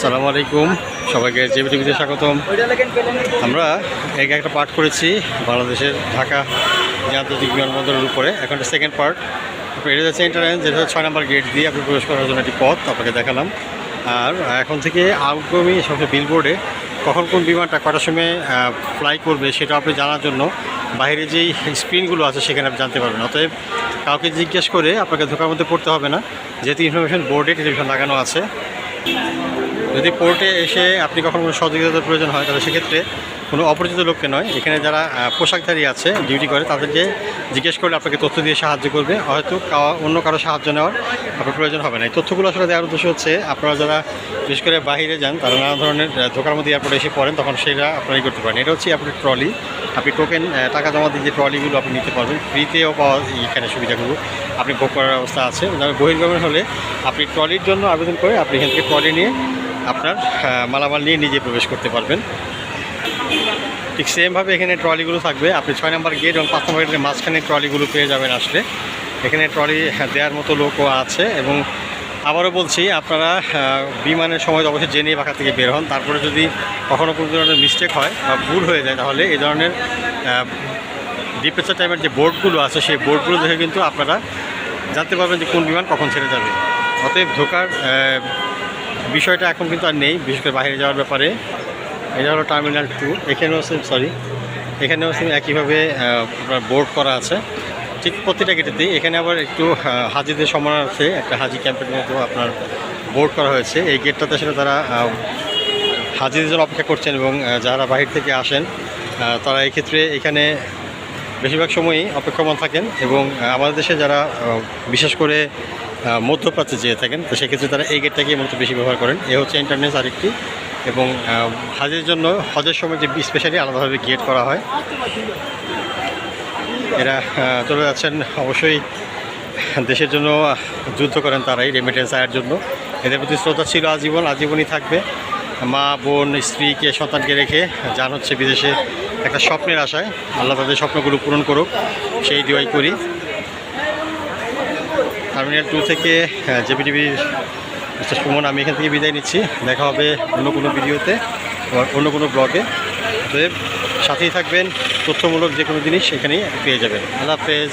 সালাম আলাইকুম। সবাইকে জেবি টিভিতে স্বাগতম। আমরা এক একটা পার্ট করেছি বাংলাদেশের ঢাকা আন্তর্জাতিক বিমানবন্দরের উপরে। এখন একটা সেকেন্ড পার্ট আপনার এটা যাচ্ছে এন্টারেন্স যেটা ছয় নম্বর গেট দিয়ে আপনি প্রবেশ করার জন্য একটি পথ আপনাকে দেখালাম। আর এখন থেকে আউটগোমি সবচেয়ে বিলবোর্ডে কখন কোন বিমানটা কটার সময় ফ্লাই করবে সেটা আপনি জানার জন্য বাইরে যেই স্ক্রিনগুলো আছে সেখানে আপনি জানতে পারবেন। অতএব কাউকে জিজ্ঞেস করে আপনাকে ধোকার মধ্যে পড়তে হবে না। যেহেতু ইনফরমেশন বোর্ডে টেলিভিশন লাগানো আছে যদি কোর্টে এসে আপনি কখনো কোনো সহযোগিতার প্রয়োজন হয়, তাহলে সেক্ষেত্রে কোনো অপরিচিত লোককে নয়। এখানে যারা পোশাকধারী আছে ডিউটি করে, তাদেরকে জিজ্ঞেস করলে আপনাকে তথ্য দিয়ে সাহায্য করবে। হয়তো অন্য কারও সাহায্য নেওয়ার আপনার প্রয়োজন হবে না। এই তথ্যগুলো আসলে দেওয়ার উদ্দেশ্য হচ্ছে, আপনারা যারা বিশেষ করে বাইরে যান, তারা নানা ধরনের ধোকার মধ্যে এয়ারপোর্টে এসে পড়েন, তখন সেটা আপনারাই করতে পারেন। এটা হচ্ছে আপনার ট্রলি। আপনি টোকেন টাকা জমা দিয়ে যে ট্রলিগুলো আপনি নিতে পারবেন ফ্রিতেও পাওয়া এখানে সুবিধাগুলো। আপনি ভোগ করার ব্যবস্থা আছে। বহির্গমন হলে আপনি ট্রলির জন্য আবেদন করে আপনি এখান থেকে ট্রলি নিয়ে আপনার মালামাল নিয়ে নিজে প্রবেশ করতে পারবেন। ঠিক সেমভাবে এখানে ট্রলিগুলো থাকবে। আপনি ছয় নম্বর গেট এবং পাঁচ নম্বর গেটের মাঝখানে ট্রলিগুলো পেয়ে যাবেন আসলে। এখানে ট্রলি হ্যাঁ, দেওয়ার মতো লোকও আছে এবং আবারও বলছি আপনারা বিমানের সময় অবশ্যই জেনে বাঁকা থেকে বের হন। তারপরে যদি কখনও কোনো ধরনের মিস্টেক হয় বা ভুল হয়ে যায় তাহলে এই ধরনের ডিপ্রেচার টাইমের যে বোর্ডগুলো আছে সেই বোর্ডগুলো দেখে কিন্তু আপনারা জানতে পারবেন যে কোন বিমান কখন ছেড়ে যাবে। অতএব ধোকার আহ, বিষয়টা এখন কিন্তু আর নেই, বিশেষ করে বাইরে যাওয়ার ব্যাপারে। এটা হলো টার্মিনাল টু এখানেও সেম সরি এখানেও সেম একইভাবে বোর্ড করা আছে। ঠিক প্রতিটা গেটেতেই এখানে আবার একটু হাজিদের সম্মানার্থে একটা হাজি ক্যাম্পের মতো আপনার বোর্ড করা হয়েছে। এই গেটটাতে আসলে তারা হাজিদের জন্য অপেক্ষা করছেন এবং যারা বাহির থেকে আসেন তারা এক্ষেত্রে এখানে বেশিরভাগ সময়ই অপেক্ষমান থাকেন এবং আমাদের দেশে যারা বিশেষ করে মধ্যপ্রাচ্যে যেয়ে থাকেন, তো সেক্ষেত্রে তারা এই গেটটাকে মূলত বেশি ব্যবহার করেন। এ হচ্ছে ইন্টারনেট আরেকটি এবং হাজের জন্য, হজের সময় যে স্পেশালি আলাদাভাবে গেট করা হয়, এরা চলে যাচ্ছেন। অবশ্যই দেশের জন্য যুদ্ধ করেন তারাই রেমিটেন্স আয়ের জন্য। এদের প্রতি শ্রদ্ধা ছিল আজীবন, আজীবনই থাকবে। মা, বোন, স্ত্রীকে, সন্তানকে রেখে যান হচ্ছে বিদেশে একটা স্বপ্নের আশায়। আল্লাহ তাদের স্বপ্নগুলো পূরণ করুক, সেই দোয়াই করি। টার্মিনাল টু থেকে জেপি টিভির মিস্টার সুমন, আমি এখান থেকে বিদায় নিচ্ছি। দেখা হবে অন্য কোনো ভিডিওতে অন্য কোনো ব্লগে। অতএব সাথেই থাকবেন, তথ্যমূলক যে কোনো জিনিস এখানেই পেয়ে যাবেন। আল্লাহ হাফেজ।